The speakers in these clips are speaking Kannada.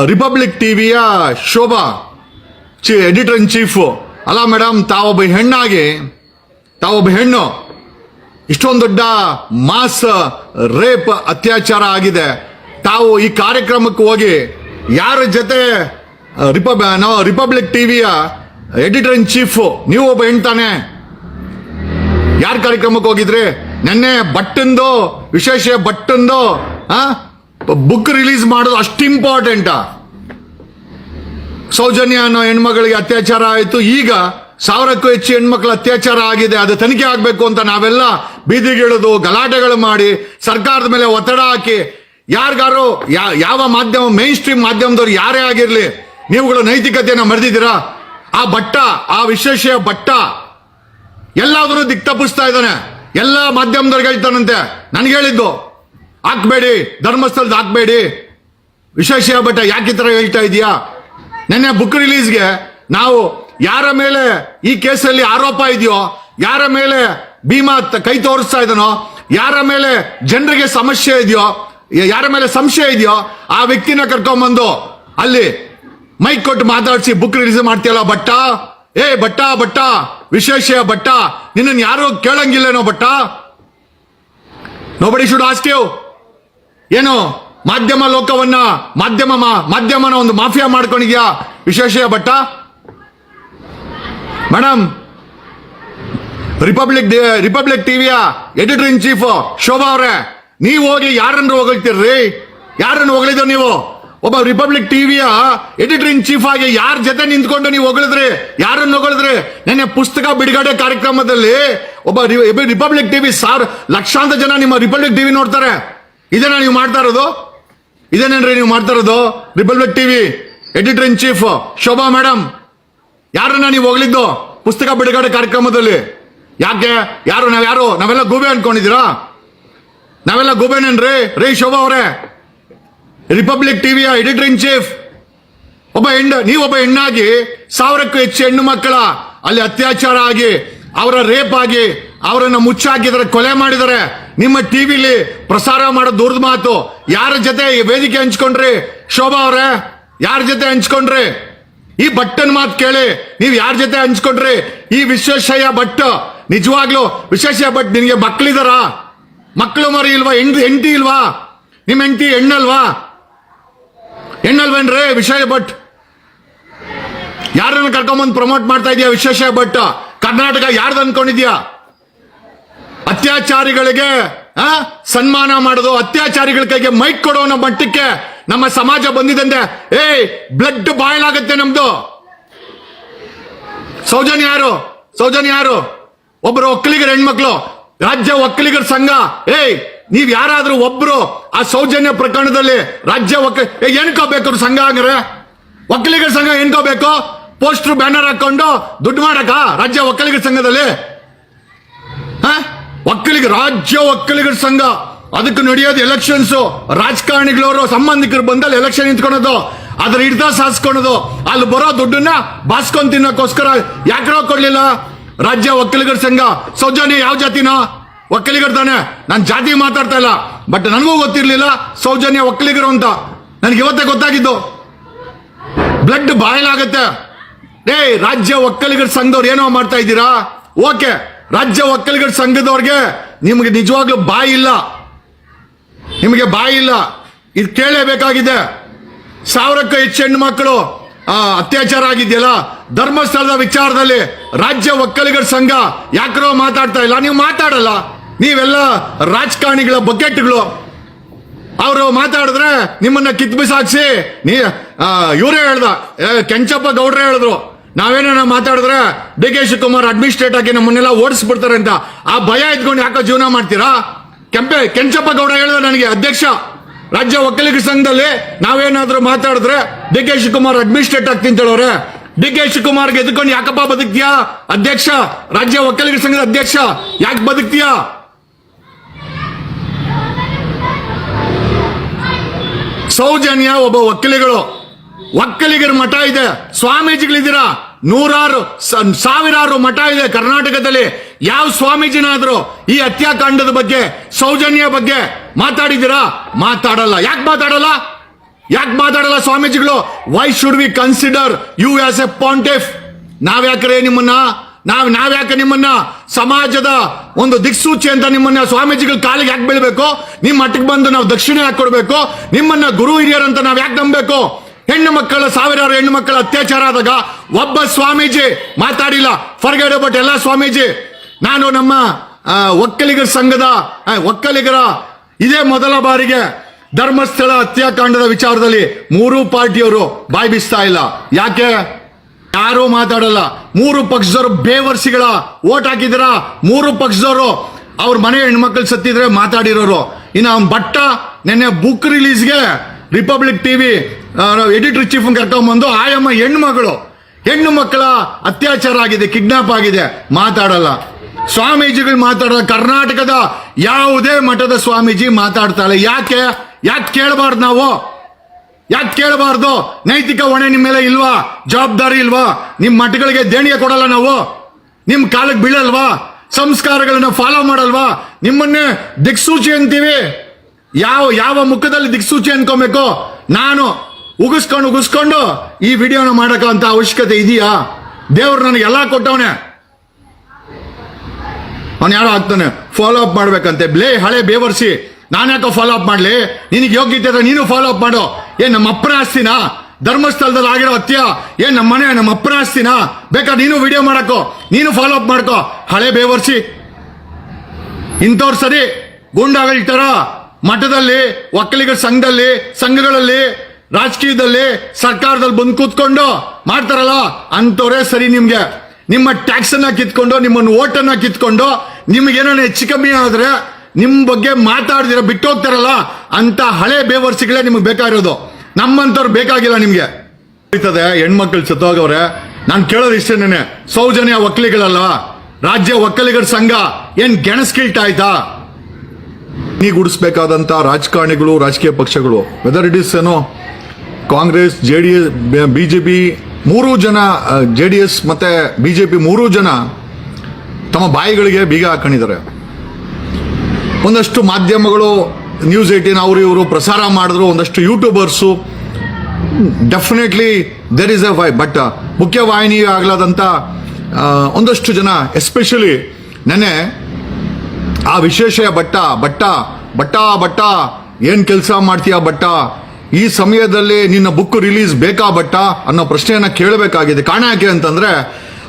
ರಿಪಬ್ಲಿಕ್ ಟಿವಿಯ ಶೋಭಾ, ಚಿ ಎಡಿಟರ್ ಇನ್ ಚೀಫು ಅಲ್ಲ ಮೇಡಮ್ ತಾವೊಬ್ಬ ಹೆಣ್ಣಾಗಿ, ತಾವೊಬ್ಬ ಹೆಣ್ಣು. ಇಷ್ಟೊಂದು ದೊಡ್ಡ ಮಾಸ್, ರೇಪ್ ಅತ್ಯಾಚಾರ ಆಗಿದೆ. ತಾವು ಈ ಕಾರ್ಯಕ್ರಮಕ್ಕೆ ಹೋಗಿ ಯಾರ ಜೊತೆ ರಿಪಬ್ ನಾವು ರಿಪಬ್ಲಿಕ್ ಟಿವಿಯ ಎಡಿಟರ್ ಇನ್ ಚೀಫು ನೀವು ಒಬ್ಬ ಹೆಣ್ತಾನೆ ಯಾರ ಕಾರ್ಯಕ್ರಮಕ್ಕೆ ಹೋಗಿದ್ರಿ? ನೆನ್ನೆ ಭಟ್ಟಂದು ವಿಶೇಷ ಬಟ್ಟಂದು ಬುಕ್ ರಿಲೀಸ್ ಮಾಡೋದು ಅಷ್ಟು ಇಂಪಾರ್ಟೆಂಟಾ ಸೌಜನ್ಯ ಅನ್ನೋ ಹೆಣ್ಮಗಳಿಗೆ ಅತ್ಯಾಚಾರ ಆಯಿತು. ಈಗ ಸಾವಿರಕ್ಕೂ ಹೆಚ್ಚು ಹೆಣ್ಮಕ್ಳ ಅತ್ಯಾಚಾರ ಆಗಿದೆ. ಅದು ತನಿಖೆ ಆಗಬೇಕು ಅಂತ ನಾವೆಲ್ಲ ಬೀದಿಗಿಳಿದು ಗಲಾಟೆಗಳು ಮಾಡಿ ಸರ್ಕಾರದ ಮೇಲೆ ಒತ್ತಡ ಹಾಕಿ ಯಾರಿಗಾರು ಯಾವ ಮಾಧ್ಯಮ ಮೇನ್ ಸ್ಟ್ರೀಮ್ ಮಾಧ್ಯಮದವ್ರು ಯಾರೇ ಆಗಿರಲಿ, ನೀವುಗಳು ನೈತಿಕತೆಯನ್ನ ಮರೆದಿದ್ದೀರಾ ಆ ಭಟ್ಟ, ಆ ವಿಶೇಷ ಭಟ್ಟ ಎಲ್ಲಾದ್ರೂ ದಿಕ್ತಪ್ಪಿಸ್ತಾ ಇದ್ದಾನೆ. ಎಲ್ಲ ಮಾಧ್ಯಮದವ್ರಿಗೆ ಹೇಳ್ತಾನಂತೆ. ನನಗೆ ಹೇಳಿದ್ದು. ಹಾಕ್ಬೇಡಿ, ಧರ್ಮಸ್ಥಳದ ಹಾಕ್ಬೇಡಿ. ವಿಶೇಷ ಭಟ್ಟ ಯಾಕೆ ಈ ಥರ ಹೇಳ್ತಾ ಇದೀಯಾ? ನಿನ್ನೆ ಬುಕ್ ರಿಲೀಸ್ಗೆ ನಾವು ಯಾರ ಮೇಲೆ ಈ ಕೇಸಲ್ಲಿ ಆರೋಪ ಇದೆಯೋ, ಯಾರ ಮೇಲೆ ಭೀಮಾ ಕೈ ತೋರಿಸ್ತಾ ಇದನೋ ಯಾರ ಮೇಲೆ ಜನರಿಗೆ ಸಮಸ್ಯೆ ಇದೆಯೋ, ಯಾರ ಮೇಲೆ ಸಂಶಯ ಇದೆಯೋ, ಆ ವ್ಯಕ್ತಿನ ಕರ್ಕೊಂಬಂದು ಅಲ್ಲಿ ಮೈಕ್ ಕೊಟ್ಟು ಮಾತಾಡಿಸಿ ಬುಕ್ ರಿಲೀಸ್ ಮಾಡ್ತೀಯಲ್ಲ ಭಟ್ಟ? ಏ ಭಟ್ಟ ಭಟ್ಟ, ವಿಶೇಷ ಭಟ್ಟ ನಿನ್ನನ್ನು ಯಾರು ಕೇಳಂಗಿಲ್ಲೇನೋ ಭಟ್ಟ? ನೋಬಡಿ ಶುಡ್ ಆಸ್ಕ್ ಏನು? ಮಾಧ್ಯಮ ಲೋಕವನ್ನ, ಮಾಧ್ಯಮ ಮಾಧ್ಯಮನ ಒಂದು ಮಾಫಿಯಾ ಮಾಡ್ಕೊಂಡಿದ್ಯಾ? ವಿಶೇಷ ಭಟ್ಟ? ಮೇಡಮ್ ರಿಪಬ್ಲಿಕ್ ರಿಪಬ್ಲಿಕ್ ಟಿವಿಯ ಎಡಿಟರ್ ಇನ್ ಚೀಫ್ ಶೋಭಾ ಅವರೇ, ನೀವು ಹೋಗಿ ಯಾರನ್ನು ಹೋಗ್ತೀರ್ರಿ ಯಾರನ್ನು ಹೊಗಳಿದ್ರು ನೀವು? ಒಬ್ಬ ರಿಪಬ್ಲಿಕ್ ಟಿವಿಯ ಎಡಿಟರ್ ಇನ್ ಚೀಫ್ ಆಗಿ ಯಾರ ಜೊತೆ ನಿಂತ್ಕೊಂಡು ನೀವು ಹೊಗಳಿದ್ರಿ? ಯಾರನ್ನು ಹೊಗಳಿದ್ರಿ? ನೆನ್ನೆ ಪುಸ್ತಕ ಬಿಡುಗಡೆ ಕಾರ್ಯಕ್ರಮದಲ್ಲಿ ಒಬ್ಬ ರಿಪಬ್ಲಿಕ್ ಟಿವಿ ಸಾರ್ ಲಕ್ಷಾಂತರ ಜನ ನಿಮ್ಮ ರಿಪಬ್ಲಿಕ್ ಟಿವಿ ನೋಡ್ತಾರೆ. ಇದನ್ನ ನೀವು ಮಾಡ್ತಾ ಇರೋದು? ಇದನ್ನೇನ್ರಿ ನೀವು ಮಾಡ್ತಾ ಇರೋದು? Republic TV editor in chief Shobha madam ಯಾರನ್ನ ನೀವು ಹೋಗ್ಲಿದ್ದು ಪುಸ್ತಕ ಬಿಡುಗಡೆ ಕಾರ್ಯಕ್ರಮದಲ್ಲಿ? ಯಾಕೆ? ಯಾರು, ನಾವ್ ಯಾರು? ನಾವೆಲ್ಲ ಗೂಬೆ ಅನ್ಕೊಂಡಿದ್ದೀರಾ? ನಾವೆಲ್ಲ ಗೂಬೆನೇನ್ರಿ? ರೀ ಶೋಭಾ ಅವರೇ. ರಿಪಬ್ಲಿಕ್ ಟಿವಿಯ ಎಡಿಟರ್ ಇನ್ ಚೀಫ್. ಒಬ್ಬ ಹೆಣ್ಣು ನೀವೊಬ್ಬ ಹೆಣ್ಣಾಗಿ ಸಾವಿರಕ್ಕೂ ಹೆಚ್ಚು ಹೆಣ್ಣು ಮಕ್ಕಳ, ಅಲ್ಲಿ ಅತ್ಯಾಚಾರ ಆಗಿ, ಅವರ ರೇಪ್ ಆಗಿ, ಅವರನ್ನು ಮುಚ್ಚಾಕಿದ್ದಾರೆ ಕೊಲೆ ಮಾಡಿದ್ದಾರೆ. ನಿಮ್ಮ ಟಿವಿಲಿ ಪ್ರಸಾರ ಮಾಡೋ ದೂರದ ಮಾತು ಯಾರ ಜೊತೆ ವೇದಿಕೆ ಹಂಚ್ಕೊಂಡ್ರಿ? ಶೋಭಾ ಅವರೇ, ಯಾರ ಜೊತೆ ಹಂಚ್ಕೊಂಡ್ರಿ? ಈ ಭಟ್ಟನ್ ಮಾತು ಕೇಳಿ ನೀವು ಯಾರ ಜೊತೆ ಹಂಚ್ಕೊಂಡ್ರಿ? ಈ ವಿಶ್ವೇಶಯ್ಯ ಭಟ್, ನಿಜವಾಗ್ಲು ವಿಶ್ವೇಶಯ್ಯ ಭಟ್ ನಿನಗೆ ಮಕ್ಕಳಿದಾರ ಮಕ್ಕಳು ಮರಿ ಇಲ್ವಾ? ಹೆಂಡ್ ಹೆಂಡತಿ ಇಲ್ವಾ? ನಿಮ್ಮ ಹೆಂಡತಿ ಹೆಣ್ಣಲ್ವಾ? ಹೆಣ್ಣಲ್ವೇನ್ರಿ ವಿಷಯ ಭಟ್? ಯಾರನ್ನ ಕರ್ಕೊಂಬಂದು ಪ್ರಮೋಟ್ ಮಾಡ್ತಾ ಇದೀಯ ವಿಶ್ವೇಶಯ್ಯ ಭಟ್? ಕರ್ನಾಟಕ ಯಾರ್ದು ಅನ್ಕೊಂಡಿದ್ಯಾ? ಅತ್ಯಾಚಾರಿಗಳಿಗೆ ಸನ್ಮಾನ ಮಾಡೋದು ಅತ್ಯಾಚಾರಿಗಳ ಕೈಗೆ ಮೈಕ್ ಕೊಡೋ ಅನ್ನೋ ಮಟ್ಟಕ್ಕೆ ನಮ್ಮ ಸಮಾಜ ಬಂದಿದಂತೆ ಏಯ್ ಬ್ಲಡ್ ಬಾಯ್ಲ್ ಆಗುತ್ತೆ ನಮ್ದು. ಸೌಜನ್ಯ ಯಾರು? ಸೌಜನ್ಯ ಯಾರು? ಒಬ್ಬರು ಒಕ್ಕಲಿಗರ ಹೆಣ್ಮಕ್ಳು ರಾಜ್ಯ ಒಕ್ಕಲಿಗರ ಸಂಘ ಏಯ್ ನೀವ್ ಯಾರಾದ್ರೂ ಒಬ್ರು ಆ ಸೌಜನ್ಯ ಪ್ರಕರಣದಲ್ಲಿ ರಾಜ್ಯ ಒಕ್ಕ ಏ, ಅವ್ರ ಸಂಘ ಹಂಗ್ರೆ. ಒಕ್ಕಲಿಗರ ಸಂಘ ಎಣ್ಕೋಬೇಕು ಪೋಸ್ಟರ್ ಬ್ಯಾನರ್ ಹಾಕೊಂಡು ದುಡ್ಡು ಮಾಡಕ ರಾಜ್ಯ ಒಕ್ಕಲಿಗರ ಸಂಘದಲ್ಲಿ. ಹ? ಒಕ್ಕಲಿಗ ರಾಜ್ಯ ಒಕ್ಕಲಿಗರ ಸಂಘ. ಅದಕ್ಕೆ ನಡೆಯೋದು ಎಲೆಕ್ಷನ್ಸ್ ರಾಜಕಾರಣಿಗಳವರು, ಸಂಬಂಧಿಕರು ಬಂದಲ್ಲಿ ಎಲೆಕ್ಷನ್ ನಿಂತ್ಕೊಳೋದು. ಅದ್ರ ಹಿಡ್ದ ಸಾಸ್ಕೊಳೋದು ಅಲ್ಲಿ ಬರೋ ದುಡ್ಡನ್ನ ಬಾಸ್ಕೊಂಡ್ ತಿನ್ನೋಕ್ಕೋಸ್ಕರ ಯಾಕ್ರೋ ಕೊಡ್ಲಿಲ್ಲ. ರಾಜ್ಯ ಒಕ್ಕಲಿಗರ ಸಂಘ. ಸೌಜನ್ಯ ಯಾವ ಜಾತಿನ? ಒಕ್ಕಲಿಗರ ತಾನೆ. ನಾನು ಜಾತಿ ಮಾತಾಡ್ತಾ ಇಲ್ಲ. ಬಟ್ ನನಗೂ ಗೊತ್ತಿರಲಿಲ್ಲ ಸೌಜನ್ಯ ಒಕ್ಕಲಿಗರು ಅಂತ. ನನಗೆ ಇವತ್ತೇ ಗೊತ್ತಾಗಿದ್ದು. ಬ್ಲಡ್ ಬಾಯಲ್ ಆಗತ್ತೆ ಡೇ ರಾಜ್ಯ ಒಕ್ಕಲಿಗರ ಸಂಘದವ್ರು ಏನೋ ಮಾಡ್ತಾ ಇದ್ದೀರಾ? ಓಕೆ ರಾಜ್ಯ ಒಕ್ಕಲಿಗರ ಸಂಘದವ್ರಿಗೆ ನಿಮಗೆ ನಿಜವಾಗ್ಲೂ ಬಾಯಿ ಇಲ್ಲ. ನಿಮಗೆ ಬಾಯಿ ಇಲ್ಲ. ಇದು ಕೇಳಲೇಬೇಕಾಗಿದೆ. ಸಾವಿರಕ್ಕೂ ಹೆಚ್ಚು ಹೆಣ್ಣು ಮಕ್ಕಳು ಅತ್ಯಾಚಾರ ಆಗಿದೆಯಲ್ಲ? ಧರ್ಮಸ್ಥಳದ ವಿಚಾರದಲ್ಲಿ ರಾಜ್ಯ ಒಕ್ಕಲಿಗರ ಸಂಘ ಯಾಕ್ರೋ ಮಾತಾಡ್ತಾ ಇಲ್ಲ. ನೀವು ಮಾತಾಡಲ್ಲ. ನೀವೆಲ್ಲ ರಾಜಕಾರಣಿಗಳ ಬಕೆಟ್ಗಳು. ಅವರು ಮಾತಾಡಿದ್ರೆ ನಿಮ್ಮನ್ನ ಕಿತ್ ಬಿಸಾಕ್ಸಿ ನೀ ಇವರೇ ಹೇಳ್ದ. ಕೆಂಚಪ್ಪ ಗೌಡ್ರೆ ಹೇಳಿದ್ರು. ನಾವೇನ ಮಾತಾಡಿದ್ರೆ ಡಿ ಕೆ ಶಿವಕುಮಾರ್ ಅಡ್ಮಿನಿಸ್ಟ್ರೇಟ್ ಆಗಿ ನಮ್ಮನ್ನೆಲ್ಲ ಓಡಿಸ್ಬಿಡ್ತಾರೆ ಅಂತ. ಆ ಭಯ ಇದ್ಕೊಂಡು ಯಾಕೋ ಜೀವನ ಮಾಡ್ತೀರಾ? ಕೆಂಪೆ, ಕೆಂಚಪ್ಪ ಗೌಡ ಹೇಳಿದ್ರೆ ನನಗೆ, ಅಧ್ಯಕ್ಷ, ರಾಜ್ಯ ಒಕ್ಕಲಿಗರ ಸಂಘದಲ್ಲಿ ನಾವೇನಾದ್ರೂ ಮಾತಾಡಿದ್ರೆ ಡಿ ಕೆ ಶಿವಕುಮಾರ್ ಅಡ್ಮಿನಿಸ್ಟ್ರೇಟ್ ಆಗ್ತೀನಿ ಹೇಳೋರೆ. ಡಿ ಕೆ ಶಿವಕುಮಾರ್ಗೆ ಎದ್ಕೊಂಡು ಯಾಕಪ್ಪ ಬದುಕ್ತೀಯಾ? ಅಧ್ಯಕ್ಷ, ರಾಜ್ಯ ಒಕ್ಕಲಿಗರ ಸಂಘದ ಅಧ್ಯಕ್ಷ, ಯಾಕೆ ಬದುಕ್ತೀಯಾ? ಸೌಜನ್ಯ ಒಬ್ಬ ಒಕ್ಕಲಿಗಳು ಒಕ್ಕಲಿಗರ ಮಠ ಇದೆ. ಸ್ವಾಮೀಜಿಗಳಿದ್ದೀರಾ? ನೂರಾರು ಸಾವಿರಾರು ಮಠ ಇದೆ ಕರ್ನಾಟಕದಲ್ಲಿ. ಯಾವ ಸ್ವಾಮೀಜಿನಾದರೂ ಈ ಹತ್ಯಾಕಾಂಡದ ಬಗ್ಗೆ, ಸೌಜನ್ಯ ಬಗ್ಗೆ ಮಾತಾಡಿದ್ದೀರಾ? ಮಾತಾಡಲ್ಲ. ಯಾಕೆ ಮಾತಾಡಲ್ಲ? ಯಾಕೆ ಮಾತಾಡಲ್ಲ ಸ್ವಾಮೀಜಿಗಳು? Why should we consider you as a pontiff ನಾವ್ಯಾಕ್ರೆ ನಿಮ್ಮನ್ನ? ನಾವ್, ನಾವ್ಯಾಕೆ ನಿಮ್ಮನ್ನ? ಸಮಾಜದ ಒಂದು ದಿಕ್ಸೂಚಿ ಅಂತ ನಿಮ್ಮನ್ನ ಸ್ವಾಮೀಜಿಗಳ ಕಾಲಿಗೆ ಯಾಕೆ ಬೀಳ್ಬೇಕು? ನಿಮ್ಮ ಮಟ್ಟಿಗೆ ಬಂದು ನಾವು ದಕ್ಷಿಣ ಯಾಕೆ ಕೊಡ್ಬೇಕು ನಿಮ್ಮನ್ನ ಗುರು ಹಿರಿಯರಂತ ನಾವ್ ಯಾಕೆ ನಂಬಬೇಕು? ಹೆಣ್ಣು ಮಕ್ಕಳ, ಸಾವಿರಾರು ಹೆಣ್ಣು ಮಕ್ಕಳ ಅತ್ಯಾಚಾರ ಆದಾಗ ಒಬ್ಬ ಸ್ವಾಮೀಜಿ ಮಾತಾಡಿಲ್ಲ. ಫರ್ಗೇಡ್ ಬಟ್ ಎಲ್ಲ ಸ್ವಾಮೀಜಿ. ನಾನು ನಮ್ಮ ಒಕ್ಕಲಿಗರ ಸಂಘದ ಒಕ್ಕಲಿಗರ, ಇದೇ ಮೊದಲ ಬಾರಿಗೆ ಧರ್ಮಸ್ಥಳ ಹತ್ಯಾಕಾಂಡದ ವಿಚಾರದಲ್ಲಿ ಮೂರು ಪಾರ್ಟಿಯವರು ಬಾಯಿ ಬಿಸ್ತಾ ಇಲ್ಲ. ಯಾಕೆ? ಯಾರು ಮಾತಾಡಲ್ಲ. ಮೂರು ಪಕ್ಷದವರು ಬೇವರ್ಸಿಗಳ ಓಟ್ ಹಾಕಿದಿರ ಮೂರು ಪಕ್ಷದವರು ಅವ್ರ ಮನೆ ಹೆಣ್ಮಕ್ಳು ಸತ್ತಿದ್ರೆ ಮಾತಾಡಿರೋರು. ಇನ್ನು ಬಟ್ಟ ನಿನ್ನೆ ಬುಕ್ ರಿಲೀಸ್ಗೆ ರಿಪಬ್ಲಿಕ್ ಟಿವಿ ಎಡಿಟರ್ ಚೀಫ್ ಕರ್ಕೊಂಡ್ಬಂದು ಆಯಮ್ಮ ಹೆಣ್ಣು ಮಗಳು ಹೆಣ್ಣು ಮಕ್ಕಳ ಅತ್ಯಾಚಾರ ಆಗಿದೆ ಕಿಡ್ನಾಪ್ ಆಗಿದೆ. ಮಾತಾಡಲ್ಲ. ಸ್ವಾಮೀಜಿಗಳು ಮಾತಾಡಲ್ಲ. ಕರ್ನಾಟಕದ ಯಾವುದೇ ಮಠದ ಸ್ವಾಮೀಜಿ ಮಾತಾಡ್ತಾಳೆ ಯಾಕೆ? ಯಾಕೆ ಕೇಳಬಾರ್ದು ನಾವು? ಯಾಕೆ ಕೇಳಬಾರ್ದು? ನೈತಿಕ ಹೊಣೆ ನಿಮ್ಮ ಮೇಲೆ ಇಲ್ವಾ? ಜವಾಬ್ದಾರಿ ಇಲ್ವಾ? ನಿಮ್ಮ ಮಠಗಳಿಗೆ ದೇಣಿಗೆ ಕೊಡಲ್ಲ ನಾವು? ನಿಮ್ಮ ಕಾಲಕ್ಕೆ ಬೀಳಲ್ವಾ? ಸಂಸ್ಕಾರಗಳನ್ನ ಫಾಲೋ ಮಾಡಲ್ವಾ? ನಿಮ್ಮನ್ನೇ ದಿಕ್ಸೂಚಿ ಅಂತೀವಿ. ಯಾವ ಯಾವ ಮುಖದಲ್ಲಿ ದಿಕ್ಸೂಚಿ ಅನ್ಕೋಬೇಕು? ನಾನು ಉಗಿಸ್ಕೊಂಡು ಉಗಿಸ್ಕೊಂಡು ಈ ವಿಡಿಯೋನ ಮಾಡೋಕ್ಕಂಥ ಅವಶ್ಯಕತೆ ಇದೆಯಾ? ದೇವ್ರು ನನಗೆ ಎಲ್ಲ ಕೊಟ್ಟವನೇ. ಅವನು ಯಾರೋ ಆಗ್ತಾನೆ ಫಾಲೋ ಅಪ್ ಮಾಡ್ಬೇಕಂತೆ. ಬ್ಲೇ ಹಳೆ ಬೇವರ್ಸಿ, ನಾನು ಯಾಕೋ ಫಾಲೋ ಅಪ್ ಮಾಡ್ಲಿ? ನಿನಗೆ ಯೋಗ್ಯತೆ ನೀನು ಫಾಲೋ ಅಪ್ ಮಾಡು. ಏನ್, ನಮ್ಮ ಅಪ್ಪನ ಆಸ್ತಿನಾ? ಧರ್ಮಸ್ಥಳದಲ್ಲಿ ಆಗಿರೋ ಹತ್ಯ? ಏನ್, ನಮ್ಮ ಮನೆ, ನಮ್ಮ ಅಪ್ಪನ ಆಸ್ತಿನಾ? ಬೇಕಾದ್ರೆ ನೀನು ವಿಡಿಯೋ ಮಾಡಕ್ಕೋ? ನೀನು ಫಾಲೋ ಅಪ್ ಮಾಡ್ಕೋ. ಹಳೆ ಬೇವರ್ಸಿ, ಇಂಥವ್ರು ಸರಿ ಗೂಂಡಾಗಳ ಮಠದಲ್ಲಿ, ಒಕ್ಕಲಿಗರ ಸಂಘದಲ್ಲಿ, ಸಂಘಗಳಲ್ಲಿ ರಾಜಕೀಯದಲ್ಲಿ ಸರ್ಕಾರದಲ್ಲಿ ಬಂದು ಕೂತ್ಕೊಂಡು ಮಾಡ್ತಾರಲ್ಲ ಅಂತವರೇ ಸರಿ ನಿಮ್ಗೆ. ನಿಮ್ಮ ಟ್ಯಾಕ್ಸ್ ಅನ್ನ ಕಿತ್ಕೊಂಡು, ನಿಮ್ಮನ್ನು ಓಟನ್ನ ಕಿತ್ಕೊಂಡು ನಿಮ್ಗೇನೋ ಹೆಚ್ಚು ಕಮ್ಮಿ ಆದ್ರೆ ನಿಮ್ ಬಗ್ಗೆ ಮಾತಾಡ್ದಿರ ಬಿಟ್ಟು ಹೋಗ್ತಾರಲ್ಲ ಅಂತ ಹಳೆ ಬೇವರ್ಸಿಗಳೇ ನಿಮ್ಗೆ ಬೇಕಾಗಿರೋದು. ನಮ್ಮಂತವ್ರು ಬೇಕಾಗಿಲ್ಲ ನಿಮ್ಗೆ. ಹೋಯ್ತದೆ ಹೆಣ್ಮಕ್ಳು ಸತ್ತೋಗವ್ರೆ. ನಾನು ಕೇಳೋದು ಇಷ್ಟೇನೆ ಸೌಜನ್ಯ ಒಕ್ಕಲಿಗಳಲ್ಲ. ರಾಜ್ಯ ಒಕ್ಕಲಿಗರ ಸಂಘ, ಏನ್ ಗೆಣಸ್ಕಿಲ್ಟ ಆಯ್ತಾ ಗುಡಿಸ್ಬೇಕಾದಂತ ರಾಜಕಾರಣಿಗಳು, ರಾಜಕೀಯ ಪಕ್ಷಗಳು ವೆದರ್ ಇಟ್ ಇಸ್ ಏನೋ Congress J D S B J P ಮೂರೂ ಜನ ಜೆ ಡಿ ಎಸ್ ಮತ್ತು ಬಿ ಜೆ ಪಿ ಮೂರೂ ಜನ ತಮ್ಮ ಬಾಯಿಗಳಿಗೆ ಬೀಗ ಹಾಕೊಂಡಿದ್ದಾರೆ. ಒಂದಷ್ಟು ಮಾಧ್ಯಮಗಳು ನ್ಯೂಸ್ ಏಯ್ಟೀನ್ ಅವರು ಇವರು ಪ್ರಸಾರ ಮಾಡಿದ್ರು, ಒಂದಷ್ಟು YouTubers definitely there is a why but ಮುಖ್ಯವಾಹಿನಿ ಆಗ್ಲಾದಂಥ ಒಂದಷ್ಟು ಜನ ಎಸ್ಪೆಷಲಿ ನೆನೆ ಆ ವಿಶೇಷ ಬಟ್ಟ ಬಟ್ಟ ಬಟ್ಟ ಬಟ್ಟ ಏನು ಕೆಲಸ ಮಾಡ್ತೀಯ ಬಟ್ಟ ಈ ಸಮಯದಲ್ಲಿ ನಿನ್ನ ಬುಕ್ ರಿಲೀಸ್ ಬೇಕಾ ಬಟ್ಟ ಅನ್ನೋ ಪ್ರಶ್ನೆಯನ್ನ ಕೇಳಬೇಕಾಗಿದೆ. ಕಾರಣ ಯಾಕೆ ಅಂತಂದ್ರೆ,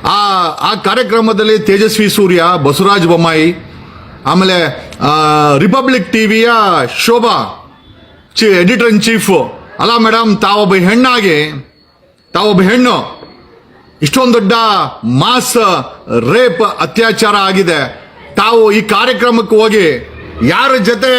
ಆ ಆ ಕಾರ್ಯಕ್ರಮದಲ್ಲಿ ತೇಜಸ್ವಿ ಸೂರ್ಯ, ಬಸವರಾಜ್ ಬೊಮ್ಮಾಯಿ, ಆಮೇಲೆ ರಿಪಬ್ಲಿಕ್ ಟಿವಿಯ ಶೋಭಾ, ಚಿ ಎಡಿಟರ್ ಇನ್ ಚೀಫ್ ಅಲ್ಲ ಮೇಡಮ್ ತಾವೊಬ್ಬ ಹೆಣ್ಣಾಗಿ, ತಾವೊಬ್ಬ ಹೆಣ್ಣು. ಇಷ್ಟೊಂದು ದೊಡ್ಡ ಮಾಸ್, ರೇಪ್ ಅತ್ಯಾಚಾರ ಆಗಿದೆ. ತಾವು ಈ ಕಾರ್ಯಕ್ರಮಕ್ಕೆ ಹೋಗಿ ಯಾರ ಜೊತೆ